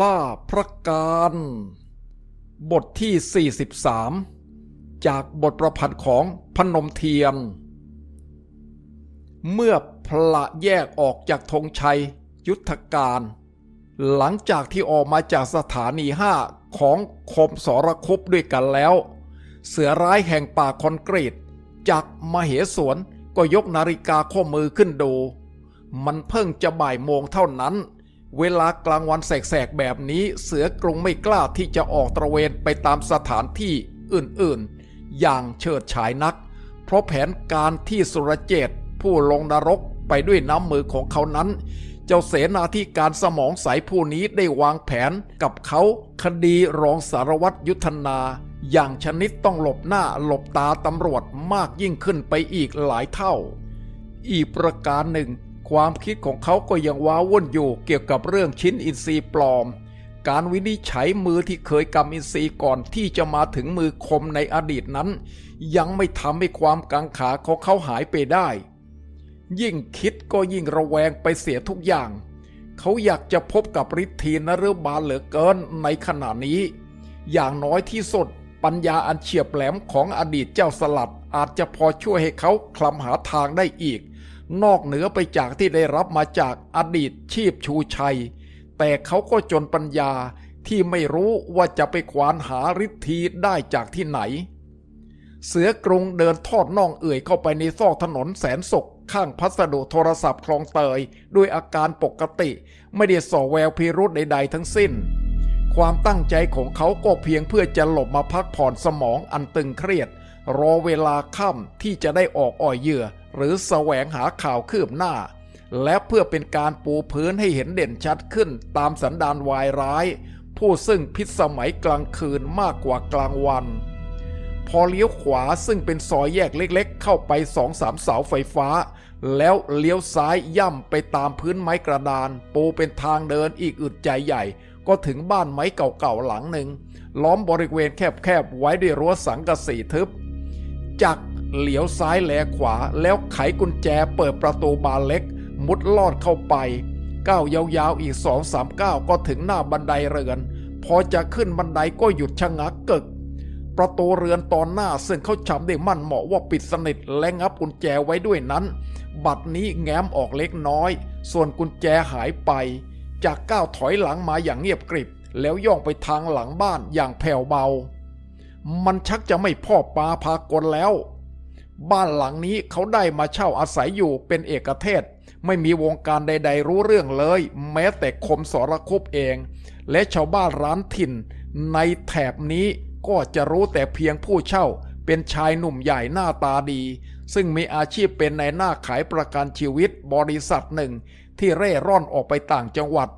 ล่าพระการ บทที่ 43 จากบทประพันธ์ของพนมเทียน เมื่อพละแยกออกจากธงชัยยุทธการ หลังจากที่ออกมาจากสถานีห้าของคมสรคุปด้วยกันแล้ว เสือร้ายแห่งป่าคอนกรีต จากมเหสวนก็ยกนาฬิกาข้อมือขึ้นดู มันเพิ่งจะบ่ายโมงเท่านั้น เวลากลางวันแสกๆแบบนี้เสือกรุงไม่กล้าที่จะออกตระเวนไปตามสถานที่อื่นๆ อย่างเฉิดฉายนัก เพราะแผนการที่สุรเจตผู้ลงนรกไปด้วยน้ำมือของเขานั้น เจ้าเสนาธิการสมองใสผู้นี้ได้วางแผนกับเขาคดีรองสารวัตรยุทธนา อย่างชนิดต้องหลบหน้าหลบตาตำรวจมากยิ่งขึ้นไปอีกหลายเท่า อีกประการหนึ่ง ความคิดของเขาก็ยังว้าวุ่นอยู่เกี่ยวกับเรื่องชิ้นอินทรีย์ปลอม การวินิจฉัยมือที่เคยกำอินทรีย์ก่อนที่จะมาถึงมือคมในอดีตนั้น ยังไม่ทำให้ความกังขาของเขาหายไปได้ ยิ่งคิดก็ยิ่งระแวงไปเสียทุกอย่าง เขาอยากจะพบกับฤทธีนฤบาลเหลือเกินในขณะนี้ อย่างน้อยที่สุดปัญญาอันเฉียบแหลมของอดีตเจ้าสลัดอาจจะพอช่วยให้เขาคลำหาทางได้อีก นอกเหนือไปจากที่ได้รับมาจากอดีตชีพชูชัย แต่เขาก็จนปัญญาที่ไม่รู้ว่าจะไปควานหาฤทธีได้จากที่ไหน เสือกรุงเดินทอดน่องเอื่อยเข้าไปในซอกถนนแสนศกข้างพัสดุโทรศัพท์คลองเตย ด้วยอาการปกติ ไม่ได้ส่อแววพิรุธใดๆทั้งสิ้น ความตั้งใจของเขาก็เพียงเพื่อจะหลบมาพักผ่อนสมองอันตึงเครียด รอเวลาค่ำที่จะได้ออกอ่อยเหยื่อ หรือแสวงหาข่าวคืบหน้า และเพื่อเป็นการปูพื้นให้เห็นเด่นชัดขึ้นตามสันดานวายร้าย ผู้ซึ่งพิษสมัยกลางคืนมากกว่ากลางวัน พอเลี้ยวขวาซึ่งเป็นซอยแยกเล็กๆ เข้าไปสองสามเสาไฟฟ้า แล้วเลี้ยวซ้ายย่ำไปตามพื้นไม้กระดาน ปูเป็นทางเดินอีกอึดใจใหญ่ก็ถึงบ้านไม้เก่าๆหลังหนึ่ง ล้อมบริเวณแคบๆ ไว้ด้วยรั้วสังกะสีทึบจัก เหลียวซ้ายแลขวาแล้วไขกุญแจเปิดประตูบานเล็ก มุดลอดเข้าไปก้าวยาวๆอีกสองสามก้าวก็ถึงหน้าบันไดเรือน พอจะขึ้นบันไดก็หยุดชะงักกึก ประตูเรือนตอนหน้าซึ่งเขาจำได้มั่นเหมาะว่าปิดสนิทและงับกุญแจไว้ด้วยนั้น บัดนี้แง้มออกเล็กน้อย ส่วนกุญแจหายไป จากก้าวถอยหลังมาอย่างเงียบกริบ แล้วย่องไปทางหลังบ้านอย่างแผ่วเบา มันชักจะไม่พ่อปาพากลแล้ว บ้านหลังนี้เขาได้มาเช่าอาศัยอยู่เป็นเอกเทศ ไม่มีวงการใด ๆ รู้เรื่องเลย แม้แต่คมสรคุปเอง และชาวบ้านร้านถิ่น ในแถบนี้ก็จะรู้แต่เพียงผู้เช่า เป็นชายหนุ่มใหญ่หน้าตาดี ซึ่งมีอาชีพเป็นในหน้าขายประกันชีวิตบริษัทหนึ่ง ที่เร่ร่อนออกไปต่างจังหวัด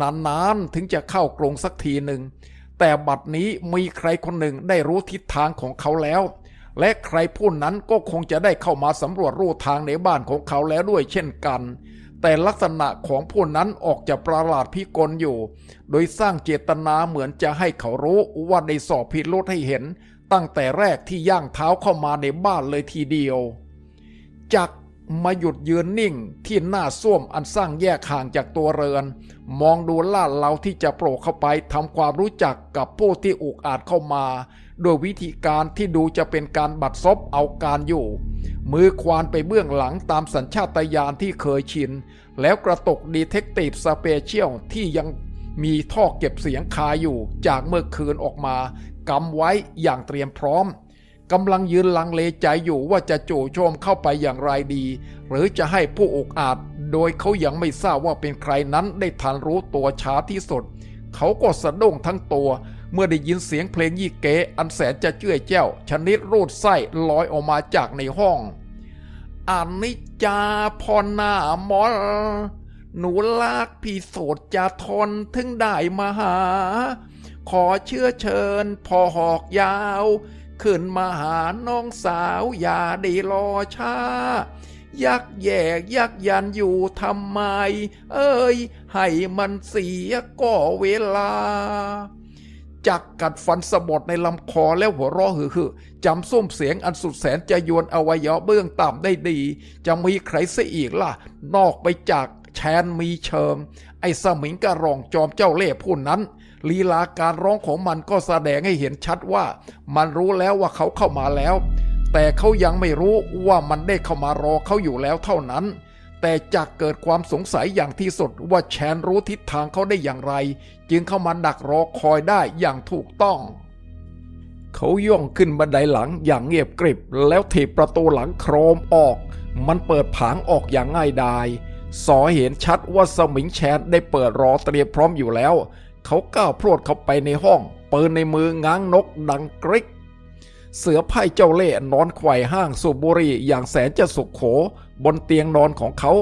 นานๆถึงจะเข้ากรงสักทีหนึ่งแต่บัดนี้มีใครคนหนึ่งได้รู้ทิศทางของเขาแล้ว และใครผู้นั้นก็คงจะได้เข้ามาสำรวจรูทางในบ้านของเขาแล้วด้วยเช่นกัน แต่ลักษณะของผู้นั้นออกจะประหลาดพิกลอยู่ โดยสร้างเจตนาเหมือนจะให้เขารู้ว่าได้สอบพิรุธให้เห็น ตั้งแต่แรกที่ย่างเท้าเข้ามาในบ้านเลยทีเดียว จาก มาหยุดยืนนิ่งที่หน้าส้วมอันสร้างแยกห่างจากตัวเรือน มองดูลาดเราที่จะโผล่เข้าไปทำความรู้จักกับผู้ที่อุกอาจเข้ามา โดยวิธีการที่ดูจะเป็นการบัดซบเอาการอยู่ มือควานไปเบื้องหลังตามสัญชาตญาณที่เคยชิน แล้วกระตกดีเทคตีฟสเปเชียลที่ยังมีท่อเก็บเสียงคาอยู่จากเมื่อคืนออกมากำไว้อย่างเตรียมพร้อม กำลังยืนลังเลใจอยู่ว่าจะจู่โจมเข้าไปอย่างไรดี หรือจะให้ผู้อกอาจ โดยเขายังไม่ทราบว่าเป็นใครนั้นได้ทันรู้ตัวช้าที่สุด เขาก็สะดุ้งทั้งตัว เมื่อได้ยินเสียงเพลงยี่เก๋อันแสนจะเจื้อยแจ้ว ชนิดรูดไส้ลอยออกมาจากในห้องอันนิจจาพรนามอลหนูลากพี่โสดจะทนถึงได้มาหา ขอเชื่อเชิญพอหอกยาว ขึ้นมาหาน้องสาวอย่าได้รอช้า ยักแยกยักยันอยู่ทำไม เอ้ย ให้มันเสียก็เวลาจักกัดฟันสะบดในลำคอแล้วหัวเราะหือหือจำส้มเสียงอันสุดแสนจะยวนอวัยวะเบื้องต่ำได้ดี จะมีใครเสียอีกล่ะ นอกไปจากแชนมีเชิงไอ้สมิงกระรองจอมเจ้าเล่ห์ผู้นั้น ลีลาการร้องของมันก็แสดงให้เห็นชัดว่า มันรู้แล้วว่าเขาเข้ามาแล้ว แต่เขายังไม่รู้ว่ามันได้เข้ามารอเขาอยู่แล้วเท่านั้น แต่จากเกิดความสงสัยอย่างที่สุดว่าแชนรู้ทิศทางเขาได้อย่างไร จึงเข้ามาดักรอคอยได้อย่างถูกต้องเขาย่องขึ้นบันไดหลังอย่างเงียบกริบ แล้วถีบประตูหลังโครมออก มันเปิดผางออกอย่างง่ายดายสอเห็นชัดว่าสมิงแชนได้เปิดรอเตรียมพร้อมอยู่แล้ว เขาก้าวพรวดเข้าไปในห้อง ปืนในมือง้างนกดังกริก เสือไพ่เจ้าเล่ห์นอนไขว่ห้างสูบบุรีอย่างแสนจะสุขโข บนเตียงนอนของเขา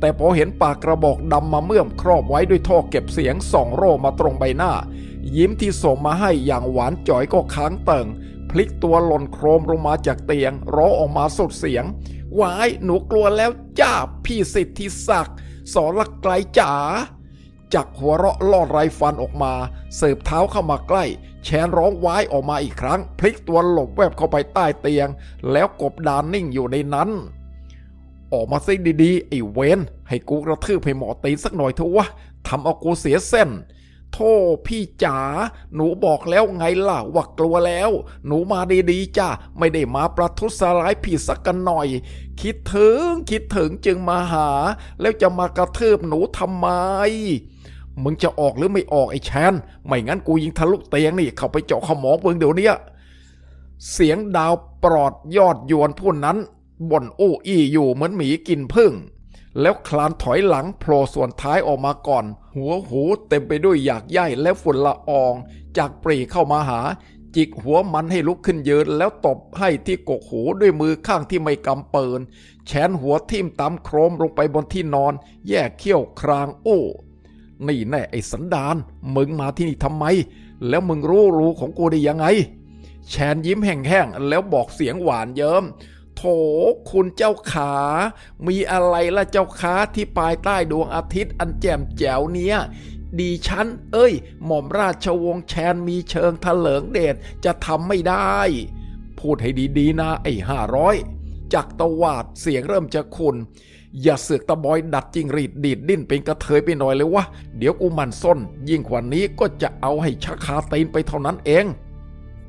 แต่พอเห็นปากกระบอกดำมาเมื่อมครอบไว้ด้วยท่อเก็บเสียงส่องโร่มาตรงใบหน้า ยิ้มที่ส่งมาให้อย่างหวานจ่อยก็ค้างเติ่งพลิกตัวหล่นโครมลงมาจากเตียง ร้องออกมาสุดเสียงวายหนูกลัวแล้วจ้าพี่สิทธิศักดิ์สอละไกลจ๋า จากหัวเราะลอดไรฟันออกมา เสิบเท้าเข้ามาใกล้ แชนร้องว้ายออกมาอีกครั้ง พลิกตัวหลบแวบเข้าไปใต้เตียง แล้วกบดานนิ่งอยู่ในนั้น ออกมาซิดีๆ ไอ้เวนให้กูกระทืบให้หมอตีสักหน่อยเถอะวะทำเอากูเสียเส้นโธ่พี่จ๋าหนูบอกแล้วไงล่ะว่ากลัวแล้ว หนูมาดีๆจ้าไม่ได้มาประทุษร้ายพี่สักกันหน่อย คิดถึงคิดถึงจึงมาหา แล้วจะมากระทืบหนูทำไม มึงจะออกหรือไม่ออกไอ้แชน ไม่งั้นกูยิงทะลุเตียงนี่ เข้าไปเจาะขมองเบิงเดี๋ยวนี้เสียงดาวปลอดยอดยวนผู้นั้นบ่นอู้อี้อยู่เหมือนหมีกินพึ่ง แล้วคลานถอยหลังโผล่ส่วนท้ายออกมาก่อน หัวหูเต็มไปด้วยหยากใยและฝุ่นละออง จากปรีเข้ามาหา จิกหัวมันให้ลุกขึ้นยืนแล้วตบให้ที่กกหูด้วยมือข้างที่ไม่กำเปินแขนหัวทิ่มตามโครมลงไปบนที่นอน แยกเขี้ยวครางโอ้ นี่แน่ไอ้สันดานมึงมาที่นี่ทำไม แล้วมึงรู้รู้ของกูได้ยังไง แชนยิ้มแห้งๆแล้วบอกเสียงหวานเยิ้มโถคุณเจ้าขา มีอะไรละเจ้าขาที่ปลายใต้ดวงอาทิตย์อันแจ่มแจ๋วเนี้ยดีฉัน เอ้ย หม่อมราชวงศ์แชนมีเชิงทะเลิงเดชจะทำไม่ได้ พูดให้ดีๆนะไอ้ห้าร้อย จากตวาดเสียงเริ่มจะคุน อย่าเสือกตะบอยดัดจริงรีดดีดดิ้นเป็นกระเทยไปหน่อยเลยวะ เดี๋ยวกูมันส้น ยิ่งกว่านี้ก็จะเอาให้ชักคาตีนไปเท่านั้นเอง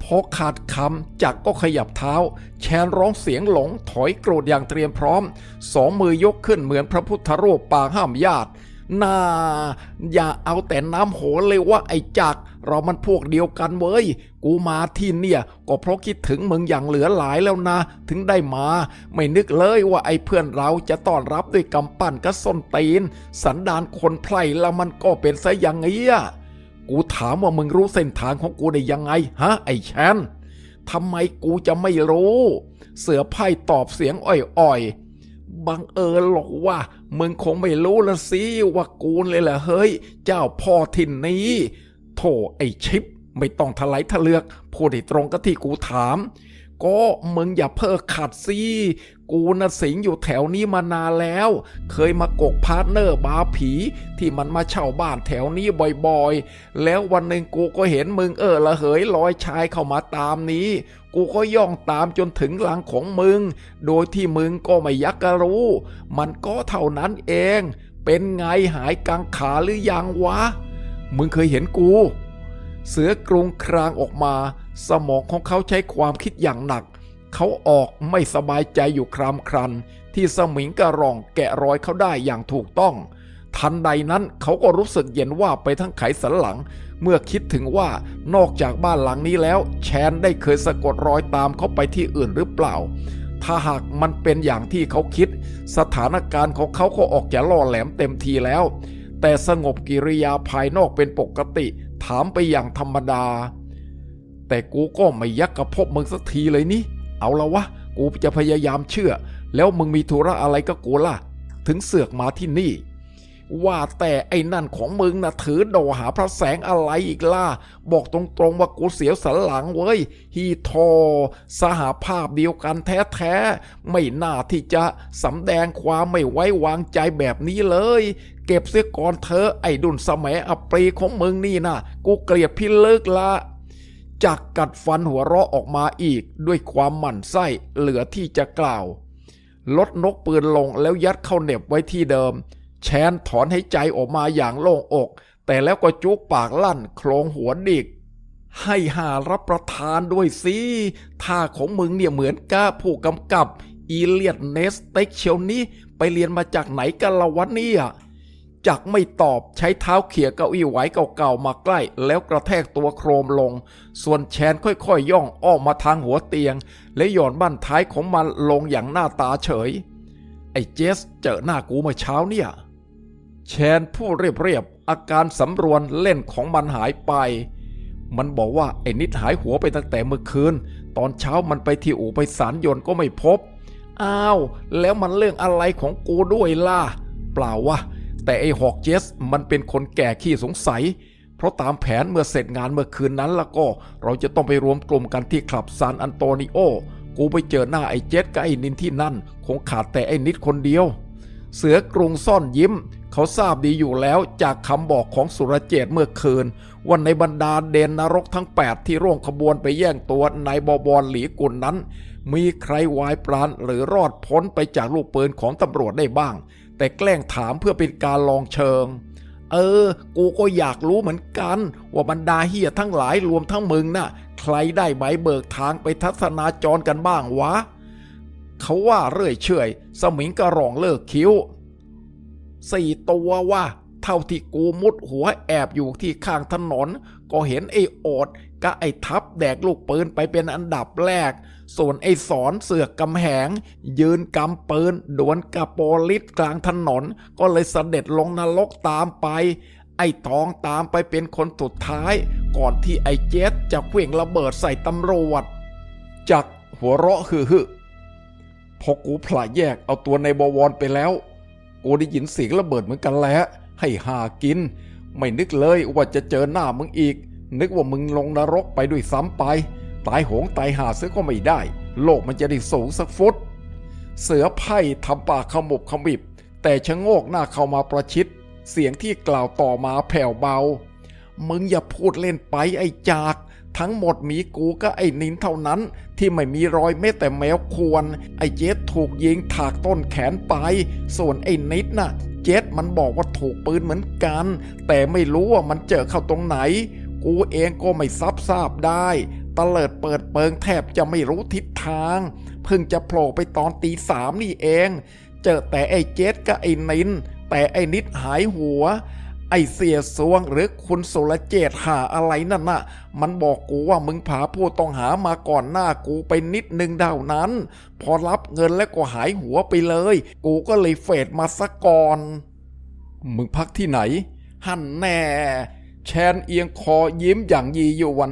พอขาดคำจักก็ขยับเท้า แชนร้องเสียงหลงถอยโกรธอย่างเตรียมพร้อม สองมือยกขึ้นเหมือนพระพุทธรูปปางห้ามญาติน่าอย่าเอาแต่น้ำโหเลยว่าไอ้จักร เรามันพวกเดียวกันเว้ย กูมาที่เนี่ย ก็เพราะคิดถึงมึงอย่างเหลือหลายแล้วนะ ถึงได้มา ไม่นึกเลยว่าไอ้เพื่อนเราจะต้อนรับด้วยกำปั้นกระส้นตีน สันดานคนไพร่แล้วมันก็เป็นซะอย่างเงี้ยกูถามว่ามึงรู้เส้นทางของกูได้ยังไง ฮะ ไอ้แชนทำไมกูจะไม่รู้ เสือไพ่ตอบเสียงอ่อยๆ บังเอิญหรอกว่า มึงคงไม่รู้ละสิว่ากูเลยแหละเฮ้ย เจ้าพ่อถิ่นนี้ โธ่ไอชิป ไม่ต้องทะไหลทะเลือกพูดให้ตรงกับที่กูถาม ก็มึงอย่าเพ้อขัดสิกูน่ะสิงอยู่แถวนี้มานานแล้ว เคยมากกพาร์ทเนอร์บาผี ที่มันมาเช่าบ้านแถวนี้บ่อยๆ แล้ววันหนึ่งกูก็เห็นมึงเออละเหยลอยชายเข้ามาตามนี้ กูก็ย่องตามจนถึงหลังของมึง โดยที่มึงก็ไม่ยักกะรู้ มันก็เท่านั้นเอง เป็นไงหายกังขาหรือยังวะ มึงเคยเห็นกู เสือกรุงครางออกมา สมองของเขาใช้ความคิดอย่างหนัก เขาออกไม่สบายใจอยู่ครามครัน ที่สมิงกระรองแกะรอยเขาได้อย่างถูกต้อง ทันใดนั้นเขาก็รู้สึกเย็นว่าไปทั้งไขสันหลัง เมื่อคิดถึงว่านอกจากบ้านหลังนี้แล้ว แชนได้เคยสะกดรอยตามเขาไปที่อื่นหรือเปล่าถ้าหากมันเป็นอย่างที่เขาคิด สถานการณ์ของเขาก็ออกจะล่อแหลมเต็มทีแล้ว แต่สงบกิริยาภายนอกเป็นปกติ ถามไปอย่างธรรมดา แต่กูก็ไม่ยักกระพบมึงสักทีเลยนี่ เอาละวะ กูจะพยายามเชื่อ แล้วมึงมีธุระอะไรกับกูล่ะ ถึงเสือกมาที่นี่ ว่าแต่ไอ้นั่นของมึงนะถือโดหาพระแสงอะไรอีกล่ะ บอกตรงๆว่ากูเสียวสันหลังเว้ย ฮีทอ สหาภาพเดียวกันแท้ๆ ไม่น่าที่จะสำแดงความไม่ไว้วางใจแบบนี้เลย เก็บเสียก่อนเธอไอ้ดุนสมัยอปรีของมึงนี่นะกูเกลียดพี่เลิกละจากกัดฟันหัวเราะออกมาอีกด้วยความหมั่นไส้เหลือที่จะกล่าว ลดนกปืนลงแล้วยัดเข้าเน็บไว้ที่เดิม แชนถอนให้ใจออกมาอย่างโล่งอก แต่แล้วก็จุกปากลั่นโครงหัวดิก ให้หารับประทานด้วยสิท่าของมึงเนี่ยเหมือนก้าผู้กำกับ อีเลียดเนสเต็กเชียวนี้ไปเรียนมาจากไหนกันละวะเนี่ย จักไม่ตอบใช้เท้าเขี่ยเก้าอี้ไหวเก่าๆมาใกล้ แล้วกระแทกตัวโครมลง ส่วนแชนค่อยๆย่องอ้อมมาทางหัวเตียง และหย่อนบั้นท้ายของมันลงอย่างหน้าตาเฉย ไอ้เจสเจอหน้ากูเมื่อเช้าเนี่ย แชนผู้เรียบๆอาการสำรวนเล่นของมันหายไป มันบอกว่าไอ้นิดหายหัวไปตั้งแต่เมื่อคืน ตอนเช้ามันไปที่อู่ไปสารยนต์ก็ไม่พบ อ้าว แล้วมันเรื่องอะไรของกูด้วยล่ะ เปล่าวะ แต่ไอ้หอกเจสมันเป็นคนแก่ขี้สงสัย เพราะตามแผนเมื่อเสร็จงานเมื่อคืนนั้นแล้วก็เราจะต้องไปรวมกลุ่มกันที่คลับซานอันโตนิโอ กูไปเจอหน้าไอ้เจสกับไอ้นินที่นั่น คงขาดแต่ไอ้นิดคนเดียว เสือกรุงซ่อนยิ้ม เขาทราบดีอยู่แล้วจากคำบอกของสุรเจตเมื่อคืนว่าในบรรดาเดนนรกทั้ง 8 ที่ร่วมขบวนไปแย่งตัวนายบอบอลหลีกุลนั้น มีใครวายปราณหรือรอดพ้นไปจากลูกปืนของตำรวจได้บ้าง แต่แกล้งถามเพื่อเป็นการลองเชิง เออ กูก็อยากรู้เหมือนกัน ว่าบรรดาเฮียทั้งหลายรวมทั้งมึงน่ะ ใครได้ใบเบิกทางไปทัศนาจรกันบ้างวะ เขาว่าเรื่อยเฉยสมิงกระรองเลิกคิ้วสี่ตัวว่าเท่าที่กูมุดหัวแอบอยู่ที่ข้างถนน ก็เห็นไอ้โอดกับไอ้ทับแดกลูกปืนไปเป็นอันดับแรก ส่วนไอ้สอนเสือกกำแหง ยืนกำปืนดวลกับโปลิสกลางถนน ก็เลยเสด็จลงนรกตามไป ไอ้ทองตามไปเป็นคนสุดท้าย ก่อนที่ไอ้เจสจะเคว่งระเบิดใส่ตำรวจจักหัวเราะฮือๆพอกูผลาแยกเอาตัวในบวรไปแล้ว กูได้ยินเสียงระเบิดเหมือนกันแล้ว ให้หากิน ไม่นึกเลยว่าจะเจอหน้ามึงอีก นึกว่ามึงลงนรกไปด้วยซ้ำไป ตายโหงตายหาเสือก็ไม่ได้ โลกมันจะได้สูงสักฟุต เสือไพ่ทำปากขมุบขมิบ แต่ชะโงกหน้าเข้ามาประชิด เสียงที่กล่าวต่อมาแผ่วเบา มึงอย่าพูดเล่นไปไอ้จาก ทั้งหมดมีกูก็ไอ้นินเท่านั้น ที่ไม่มีรอยแม้แต่แมวควร ไอ้เจสถูกยิงถากต้นแขนไป ส่วนไอ้นิดน่ะเจสมันบอกว่าถูกปืนเหมือนกัน แต่ไม่รู้ว่ามันเจอเข้าตรงไหน กูเองก็ไม่ซับทราบได้ ตะเลิดเปิดเปิงแทบจะไม่รู้ทิศทาง เพิ่งจะโผล่ไปตอนตีสามนี่เอง เจอแต่ไอ้เจสกับไอ้นิน แต่ไอ้นิดหายหัว ไอเสียสวงหรือคุณสุรเจตหาอะไรนั่นน่ะ มันบอกกูว่ามึงผาผู้ต้องหามาก่อนหน้ากูไปนิดนึงเท่านั้น พอรับเงินแล้วก็หายหัวไปเลย กูก็เลยเฟดมาสักก่อน มึงพักที่ไหน หันแน่ แชนเอียงคอยิ้มอย่างยียวน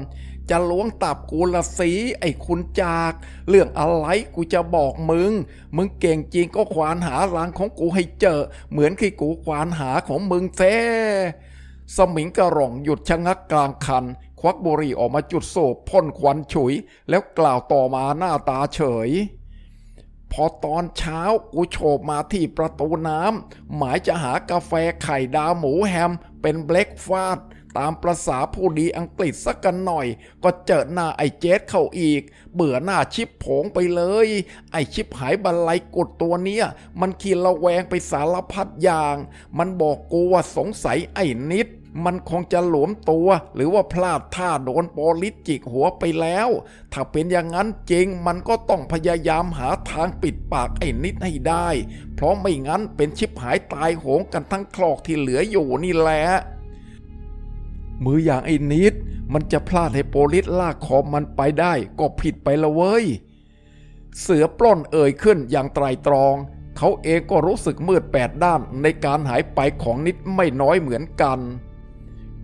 จะล้วงตับกูละสีไอ้คุณจาก เรื่องอะไรกูจะบอกมึง มึงเก่งจริงก็ควานหารังของกูให้เจอ เหมือนที่กูควานหาของมึงแท้สมิงกระร่องหยุดชะงักกลางคัน ควักบุหรี่ออกมาจุดโศบพ่นควันฉุย แล้วกล่าวต่อมาหน้าตาเฉย พอตอนเช้ากูโฉบมาที่ประตูน้ำหมายจะหากาแฟไข่ดาวหมูแฮมเป็นเบรกฟาสต์ ตามประษาผู้ดีอังกฤษสักกันหน่อย ก็เจอหน้าไอ้เจสเข้าอีก เบื่อหน้าชิปผงไปเลย ไอ้ชิปหายบันไลกดตัวเนี้ย มันขีดระแวงไปสารพัดอย่าง มันบอกกูว่าสงสัยไอ้นิดมันคงจะหลวมตัวหรือว่าพลาดท่าโดนโปลิสจิกหัวไปแล้ว ถ้าเป็นอย่างนั้นจริงมันก็ต้องพยายามหาทางปิดปากไอ้นิดให้ได้ เพราะไม่งั้นเป็นชิปหายตายโหงกันทั้งคลอกที่เหลืออยู่นี่แหละ มืออย่างไอ้นิด มันจะพลาดให้โปลิสลากคอมันไปได้ก็ผิดไปละเว้ย เสือปล้นเอ่ยขึ้นอย่างไตรตรอง เขาเองก็รู้สึกมืดแปดด้านในการหายไปของนิดไม่น้อยเหมือนกัน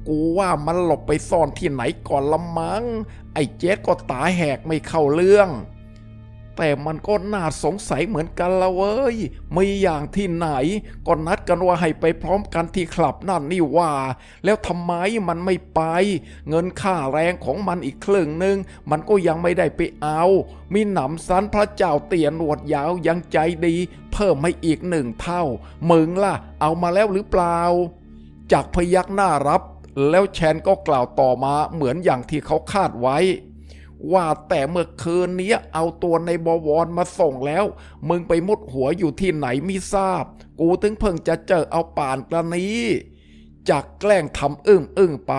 กูว่ามันหลบไปซ่อนที่ไหนก่อนละมัง้ง ไอ้เจสก็ตาแหกไม่เข้าเรื่อง แต่มันก็น่าสงสัยเหมือนกันละเว้ยไมีอย่างที่ไหนก็นัดกันว่าให้ไปพร้อมกันที่คลับนั่นนี่ว่า แล้วทำไมมันไม่ไป เงินค่าแรงของมันอีกครึ่งหนึ่งมันก็ยังไม่ได้ไปเอา มีหนำซ้นพระเจ้าเตี่ยหนวดยาวยังใจดี เพิ่มให้อีกหนึ่งเท่า มึงล่ะ เอามาแล้วหรือเปล่า จากพยักหน้ารับ แล้วแชนก็กล่าวต่อมาเหมือนอย่างที่เขาคาดไว้ ว่าแต่เมื่อคืนเนี้ยเอาตัวในบวรมาส่งแล้ว มึงไปมุดหัวอยู่ที่ไหนไม่ทราบ กูถึงเพิ่งจะเจอเอาป่านกระนี้จากแกล้งทำอึ้งอึ้งไป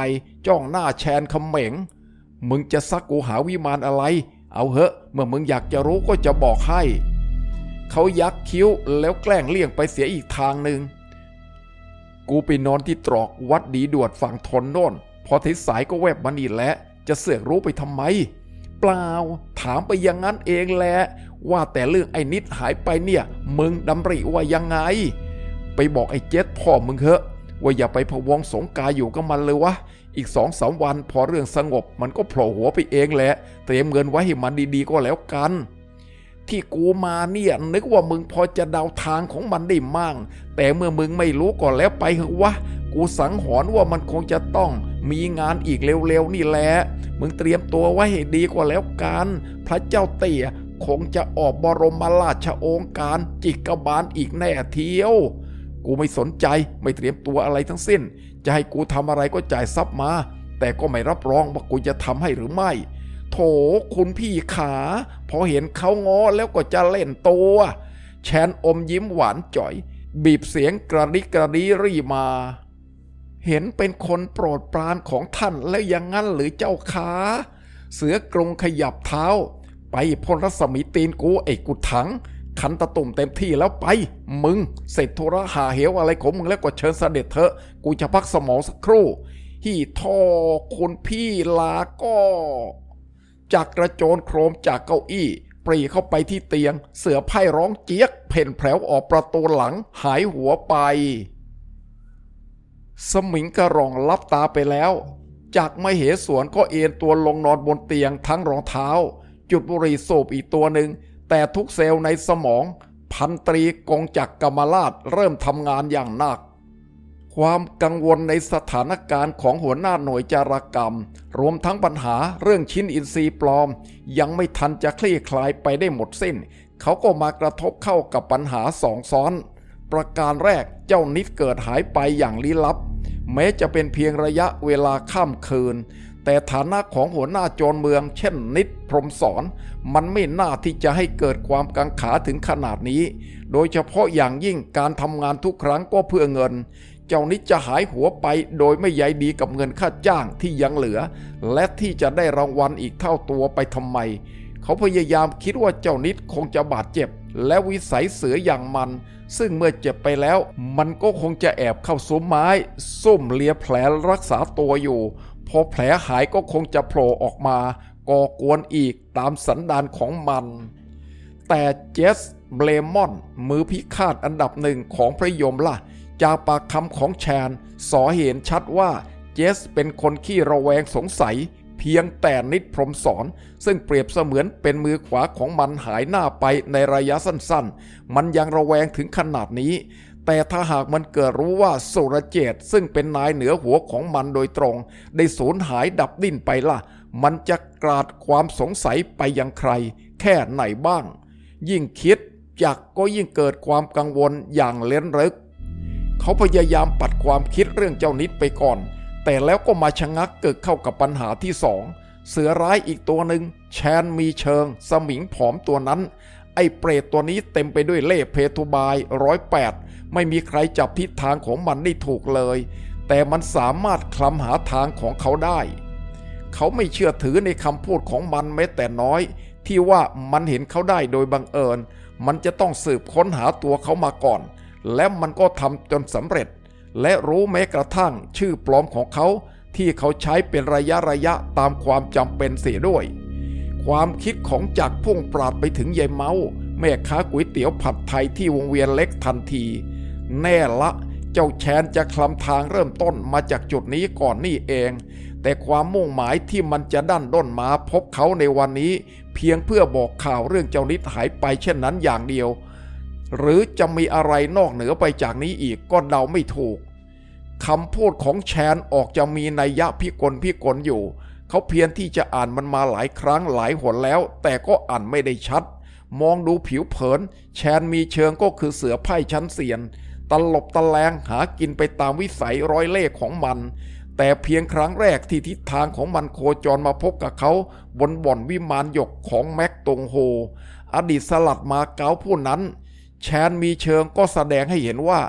จ้องหน้าแชนเขม็ง มึงจะซักกูหาวิมานอะไร เอาเหอะ เมื่อมึงอยากจะรู้ก็จะบอกให้ เขายักคิ้วแล้วแกล้งเลี่ยงไปเสียอีกทางหนึ่ง กูไปนอนที่ตรอกวัดดีดวดฝั่งทนโน่น พอทิศสายก็แวบมานี่แหละ จะเสือกรู้ไปทำไม เปล่า ถามไปอย่างนั้นเองแหละว่าแต่เรื่องไอ้นิดหายไปเนี่ย มึงดำริว่ายังไง ไปบอกไอ้เจ็ดพ่อมึงเถอะว่าอย่าไปพะวงสงกาอยู่กับมันเลยวะ อีกสองสามวันพอเรื่องสงบมันก็โผล่หัวไปเองแหละ เตรียมเงินไว้ให้มันดีๆก็แล้วกัน ที่กูมาเนี่ยนึกว่ามึงพอจะเดาทางของมันได้มั่ง แต่เมื่อมึงไม่รู้ก็แล้วไปเหอะวะ กูสังหรณ์ว่ามันคงจะต้องมีงานอีกเร็วๆนี่แหละ มึงเตรียมตัวไว้ให้ดีกว่าแล้วกัน พระเจ้าเตี่ยคงจะออกบรมราชโองการจิกบาลอีกแน่เทียว กูไม่สนใจไม่เตรียมตัวอะไรทั้งสิ้น จะให้กูทำอะไรก็จ่ายทรัพย์มา แต่ก็ไม่รับรองว่ากูจะทำให้หรือไม่ โถคุณพี่ขา พอเห็นเขาง้อแล้วก็จะเล่นตัว แชนอมยิ้มหวานจ่อย บีบเสียงกระดิกกระดีรีมา เห็นเป็นคนโปรดปรานของท่านแล้วย่างนั้นหรือเจ้าขาเสือกรงขยับเท้า ไปพ่นรัศมีตีนกูไอ้กุดถัง ขันตะตุ่มเต็มที่แล้วไป มึง เสร็จธุระหาเหวอะไรของมึงแล้วก็เชิญเสด็จเถอะ กูจะพักสมองสักครู่ฮี่ท่อคุณพี่ลาก็จากกระโจนโครมจากเก้าอี้ปรีเข้าไปที่เตียง เสือไพ่ร้องเจี๊ยก เพ่นแผลวออกประตูหลังหายหัวไป สมิงกระรองลับตาไปแล้ว จากไม่เหสวนก็เอนตัวลงนอนบนเตียงทั้งรองเท้า จุดบุหรี่สูบอีกตัวหนึ่ง แต่ทุกเซลล์ในสมอง พันตรีกองจักรกรรมราชเริ่มทำงานอย่างหนัก ความกังวลในสถานการณ์ของหัวหน้าหน่วยจารกรรม รวมทั้งปัญหาเรื่องชิ้นอินทรีย์ปลอม ยังไม่ทันจะคลี่คลายไปได้หมดสิ้น เขาก็มากระทบเข้ากับปัญหาสองซ้อน ประการแรกเจ้านิดเกิดหายไปอย่างลี้ลับ แม้จะเป็นเพียงระยะเวลาข้ามคืน แต่ฐานะของหัวหน้าโจรเมือง เช่นนิดพรหมสอน มันไม่น่าที่จะให้เกิดความกังขาถึงขนาดนี้ โดยเฉพาะอย่างยิ่งการทำงานทุกครั้งก็เพื่อเงิน เจ้านิดจะหายหัวไปโดยไม่ใยดีกับเงินค่าจ้างที่ยังเหลือ และที่จะได้รางวัลอีกเท่าตัวไปทำไม เขาพยายามคิดว่าเจ้านิดคงจะบาดเจ็บ และวิสัยเสืออย่างมัน ซึ่งเมื่อเจ็บไปแล้ว มันก็คงจะแอบเข้าซุ้มไม้ ซุ่มเลียแผลรักษาตัวอยู่ พอแผลหายก็คงจะโผล่ออกมาก่อกวนอีกตามสันดานของมัน แต่เจสเบลมอน มือพิฆาตอันดับหนึ่งของพระยมล่ะ จากปากคำของแชน สอเห็นชัดว่าเจสเป็นคนขี้ระแวงสงสัย เพียงแต่นิดพรหมสอน ซึ่งเปรียบเสมือนเป็นมือขวาของมันหายหน้าไปในระยะสั้นๆ มันยังระแวงถึงขนาดนี้ แต่ถ้าหากมันเกิดรู้ว่าสุรเจตซึ่งเป็นนายเหนือหัวของมันโดยตรง ได้สูญหายดับดิ้นไปล่ะ มันจะกราดความสงสัยไปยังใคร แค่ไหนบ้าง ยิ่งคิดจักก็ยิ่งเกิดความกังวลอย่างเล้นรึก เขาพยายามปัดความคิดเรื่องเจ้านิดไปก่อน แต่แล้วก็มาชะงักเกิดเข้ากับปัญหาที่สองเสือร้ายอีกตัวหนึ่งแชนมีเชิง สมิงผอมตัวนั้น ไอ้เปรตตัวนี้เต็มไปด้วยเล่เพทุบายร้อยแปดไม่มีใครจับทิศทางของมันได้ถูกเลย แต่มันสามารถคลำหาทางของเขาได้ เขาไม่เชื่อถือในคำพูดของมันแม้แต่น้อย ที่ว่ามันเห็นเขาได้โดยบังเอิญ มันจะต้องสืบค้นหาตัวเขามาก่อน และมันก็ทำจนสำเร็จ และรู้แม้กระทั่งชื่อปลอมของเขาที่เขาใช้เป็นระยะระยะตามความจำเป็นเสียด้วย ความคิดของจักรพุ่งปราดไปถึงยายเมาแม่ค้าก๋วยเตี๋ยวผัดไทยที่วงเวียนเล็กทันที แน่ละเจ้าแชนจะคลำทางเริ่มต้นมาจากจุดนี้ก่อนนี่เอง แต่ความมุ่งหมายที่มันจะดันด้นมาพบเขาในวันนี้ เพียงเพื่อบอกข่าวเรื่องเจ้านิดหายไปเช่นนั้นอย่างเดียว หรือจะมีอะไรนอกเหนือไปจากนี้อีกก็เดาไม่ถูก คำพูดของแชนออกจะมีนัยยะพิกลพิกลอยู่ เขาเพียรที่จะอ่านมันมาหลายครั้งหลายหนแล้ว แต่ก็อ่านไม่ได้ชัด มองดูผิวเผิน แชนมีเชิงก็คือเสือไพ่ชั้นเซียน ตลบตะแลงหากินไปตามวิสัยร้อยเล่ห์ของมันแแต่เพียงครั้งแรกที่ทิศทางของมันโคจรมาพบกับเขา บนบ่อนวิมานหยกของแม็กตงโฮ อดีตสลัดมาเก๊าผู้นั้น แชนมีเชิงก็แสดงให้เห็นว่า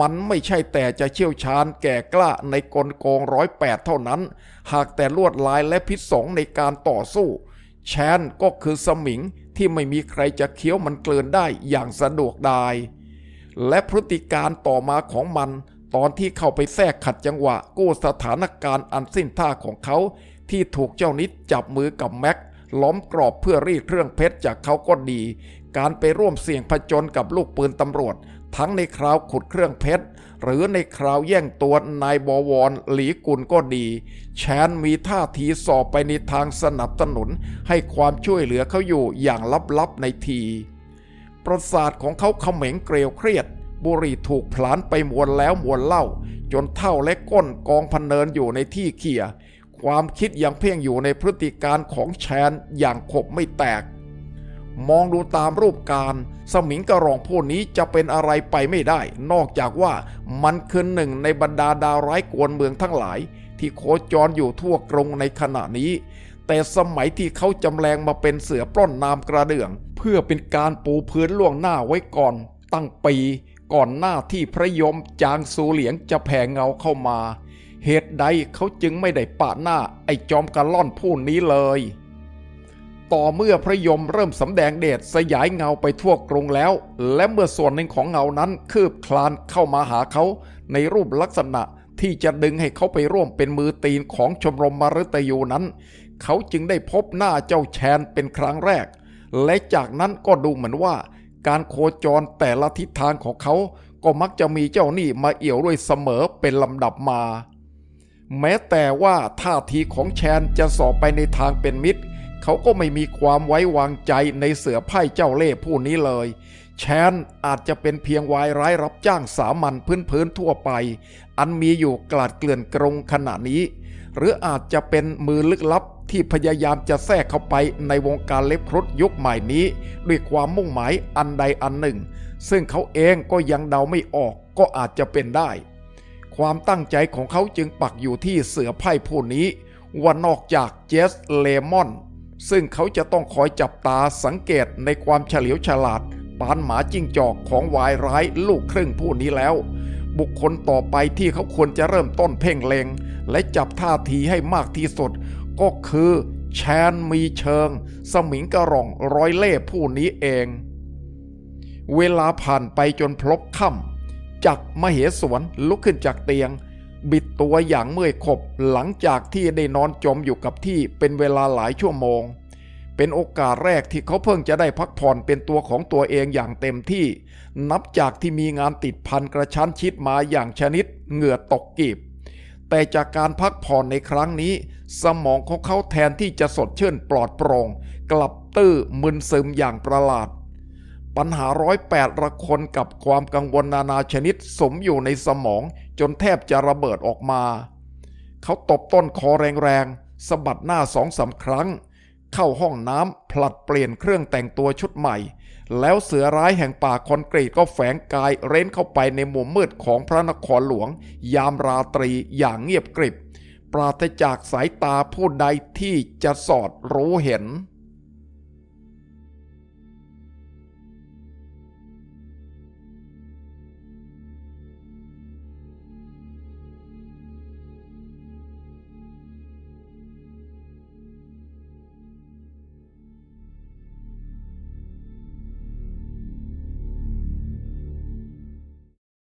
มันไม่ใช่แต่จะเชี่ยวชาญแก่กล้าในกลโกงร้อยแปดเท่านั้น หากแต่ลวดลายและพิษสงในการต่อสู้ แชนก็คือสมิงที่ไม่มีใครจะเคี้ยวมันเกลือนได้อย่างสะดวกดาย และพฤติการต่อมาของมัน ตอนที่เข้าไปแทรกขัดจังหวะกู้สถานการณ์อันสิ้นท่าของเขา ที่ถูกเจ้านิดจับมือกับแม็กล้อมกรอบเพื่อรีดเครื่องเพชรจากเขาก็ดี การไปร่วมเสี่ยงผจญกับลูกปืนตำรวจ ทั้งในคราวขุดเครื่องเพชร หรือในคราวแย่งตัวนายบวรหลีกุลก็ดี แชนมีท่าทีสอบไปในทางสนับสนุนให้ความช่วยเหลือเขาอยู่อย่างลับๆในที ประสาทของเขาเขม็งเกลียวเครียด บุรีถูกผลาญไปมวนแล้วมวนเล่า จนเท่าและก้นกองพันเนินอยู่ในที่เขี่ยความคิดยังเพ่งอยู่ในพฤติการของแชนอย่างขบไม่แตก มองดูตามรูปการ สมิงกระรองผู้นี้จะเป็นอะไรไปไม่ได้ นอกจากว่ามันคือหนึ่งในบรรดาดาวร้ายกวนเมืองทั้งหลาย ที่โคจรอยู่ทั่วกรงในขณะนี้ แต่สมัยที่เขาจำแรงมาเป็นเสือปล้นนามกระเดื่อง เพื่อเป็นการปูพื้นล่วงหน้าไว้ก่อน ตั้งปี ก่อนหน้าที่พระยมจางสูเหลียงจะแผ่เงาเข้ามา เหตุใดเขาจึงไม่ได้ปะหน้าไอ้จอมกระล่อนผู้นี้เลย ต่อเมื่อพระยมเริ่มสำแดงเดชสยายเงาไปทั่วกรุงแล้ว และเมื่อส่วนหนึ่งของเงานั้นคืบคลานเข้ามาหาเขา ในรูปลักษณะที่จะดึงให้เขาไปร่วมเป็นมือตีนของชมรมมฤตยูนั้น เขาจึงได้พบหน้าเจ้าแชนเป็นครั้งแรก และจากนั้นก็ดูเหมือนว่า การโคจรแต่ละทิศทางของเขา ก็มักจะมีเจ้าหนี้มาเอี่ยวด้วยเสมอเป็นลำดับมา แม้แต่ว่าท่าทีของแชนจะสอบไปในทางเป็นมิตร เขาก็ไม่มีความไว้วางใจในเสือไพ่เจ้าเล่ห์ผู้นี้เลย แชนอาจจะเป็นเพียงวายร้ายรับจ้างสามัญพื้นๆทั่วไป อันมีอยู่กลาดเกลื่อนกรงขณะนี้ หรืออาจจะเป็นมือลึกลับที่พยายามจะแทรกเข้าไปในวงการเล็บครุฑยุคใหม่นี้ ด้วยความมุ่งหมายอันใดอันหนึ่ง ซึ่งเขาเองก็ยังเดาไม่ออกก็อาจจะเป็นได้ ความตั้งใจของเขาจึงปักอยู่ที่เสือไพ่ผู้นี้ว่านอกจากเจสเลมอน ซึ่งเขาจะต้องคอยจับตาสังเกตในความเฉลียวฉลาด ปานหมาจิ้งจอกของวายร้ายลูกครึ่งผู้นี้แล้ว บุคคลต่อไปที่เขาควรจะเริ่มต้นเพ่งเลงและจับท่าทีให้มากที่สุด ก็คือแชนมีเชิง สมิงกระรองร้อยเล่ห์ผู้นี้เอง เวลาผ่านไปจนพลบค่ำจักมเหสวนลุกขึ้นจากเตียง บิดตัวอย่างเมื่อยขบหลังจากที่ได้นอนจมอยู่กับที่เป็นเวลาหลายชั่วโมง เป็นโอกาสแรกที่เขาเพิ่งจะได้พักผ่อนเป็นตัวของตัวเองอย่างเต็มที่ นับจากที่มีงานติดพันกระชั้นชิดมาอย่างชนิดเหงื่อตกกีบ แต่จากการพักผ่อนในครั้งนี้ สมองของเขาแทนที่จะสดชื่นปลอดโปร่ง กลับตื้อมึนซึมอย่างประหลาด ปัญหาร้อยแปดระคนกับความกังวลนานาชนิดสมอยู่ในสมองจนแทบจะระเบิดออกมา เขาตบต้นคอแรงๆสะบัดหน้าสองสาครั้ง เข้าห้องน้ำผลัดเปลี่ยนเครื่องแต่งตัวชุดใหม่ แล้วเสือร้ายแห่งป่าคอนกรีตก็แฝงกายเร้นเข้าไปในมุมมืดของพระนครหลวง ยามราตรีอย่างเงียบกริบ ปราศจากสายตาผู้ใดที่จะสอดรู้เห็น